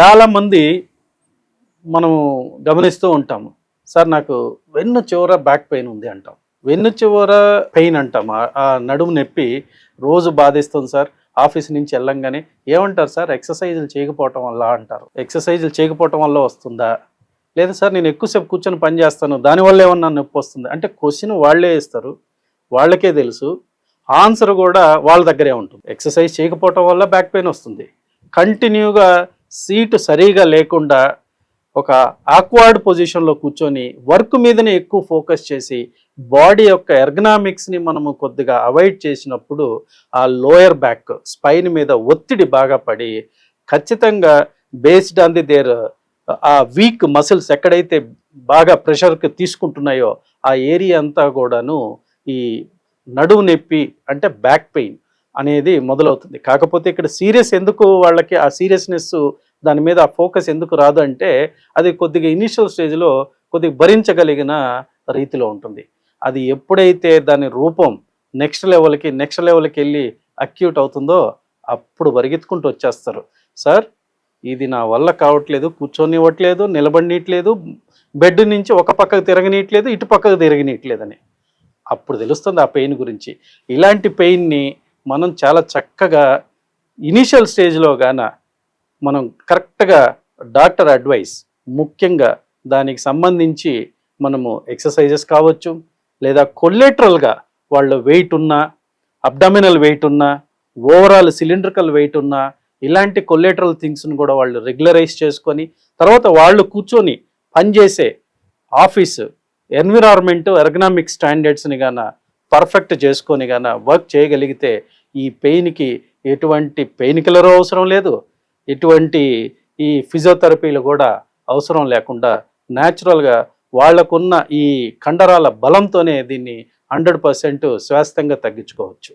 చాలామంది మనము గమనిస్తూ ఉంటాము. సార్ నాకు వెన్ను చివర బ్యాక్ పెయిన్ ఉంది అంటాం. వెన్ను చివర పెయిన్ అంటాం. ఆ- నడుము నొప్పి రోజు బాధిస్తుంది సార్. ఆఫీస్ నుంచి వెళ్ళంగానే ఏమంటారు సార్? ఎక్సర్సైజులు చేయకపోవటం వల్ల అంటారు. ఎక్సర్సైజులు చేయకపోవటం వల్ల వస్తుందా? లేదు సార్ నేను ఎక్కువసేపు కూర్చొని పని చేస్తాను. దానివల్ల ఏమన్నా నొప్పి వస్తుంది? అంటే క్వశ్చన్ వాళ్ళే ఇస్తారు వాళ్ళకే తెలుసు. ఆన్సర్ కూడా వాళ్ళ దగ్గరే ఉంటుంది. ఎక్సర్సైజ్ చేయకపోవటం వల్ల బ్యాక్ పెయిన్ వస్తుంది. కంటిన్యూగా సీటు సరిగా లేకుండా ఒక ఆక్వర్డ్ పొజిషన్లో కూర్చొని వర్క్ మీదనే ఎక్కువ ఫోకస్ చేసి బాడీ యొక్క ఎర్గనామిక్స్ని మనము కొద్దిగా అవాయిడ్ చేసినప్పుడు ఆ లోయర్ బ్యాక్ స్పైన్ మీద ఒత్తిడి బాగా పడి ఖచ్చితంగా బేస్డ్ ఆన్ ది దేర్ ఆ వీక్ మసిల్స్ ఎక్కడైతే బాగా ప్రెషర్కి తీసుకుంటున్నాయో ఆ ఏరియా అంతా కూడాను ఈ నడుము నొప్పి అంటే బ్యాక్ పెయిన్ అనేది మొదలవుతుంది. కాకపోతే ఇక్కడ సీరియస్ ఎందుకు వాళ్ళకి ఆ సీరియస్నెస్ దాని మీద ఆ ఫోకస్ ఎందుకు రాదు అంటే అది కొద్దిగా ఇనిషియల్ స్టేజ్లో కొద్దిగా భరించగలిగిన రీతిలో ఉంటుంది. అది ఎప్పుడైతే దాని రూపం నెక్స్ట్ లెవెల్కి నెక్స్ట్ లెవెల్కి వెళ్ళి అక్యూట్ అవుతుందో అప్పుడు పరిగెత్తుకుంటూ వచ్చేస్తారు. సార్ ఇది నా వల్ల కావట్లేదు కూర్చొనివ్వట్లేదు నిలబడినట్లేదు బెడ్ నుంచి ఒక పక్కకు తిరగనీయట్లేదు ఇటు పక్కకు తిరగనీయట్లేదని. అప్పుడు తెలుస్తుంది ఆ పెయిన్ గురించి. ఇలాంటి పెయిన్ని మనం చాలా చక్కగా ఇనిషియల్ స్టేజ్లో గాన మనం కరెక్ట్గా డాక్టర్ అడ్వైస్ ముఖ్యంగా దానికి సంబంధించి మనము ఎక్సర్సైజెస్ కావచ్చు లేదా కొల్లెటరల్గా వాళ్ళ వెయిట్ ఉన్నా అబ్డామినల్ వెయిట్ ఉన్నా ఓవరాల్ సిలిండ్రికల్ వెయిట్ ఉన్నా ఇలాంటి కొల్లెటరల్ థింగ్స్ని కూడా వాళ్ళు రెగ్యులరైజ్ చేసుకొని తర్వాత వాళ్ళు కూర్చొని పనిచేసే ఆఫీస్ ఎన్విరాన్మెంట్ ఎర్గనామిక్ స్టాండర్డ్స్ని గాన పర్ఫెక్ట్ చేసుకొని కానీ వర్క్ చేయగలిగితే ఈ పెయిన్కి ఎటువంటి పెయిన్ కిల్లర్ అవసరం లేదు. ఎటువంటి ఈ ఫిజియోథెరపీలు కూడా అవసరం లేకుండా న్యాచురల్గా వాళ్ళకున్న ఈ కండరాల బలంతోనే దీన్ని హండ్రెడ్ పర్సెంట్ శాశ్వతంగా తగ్గించుకోవచ్చు.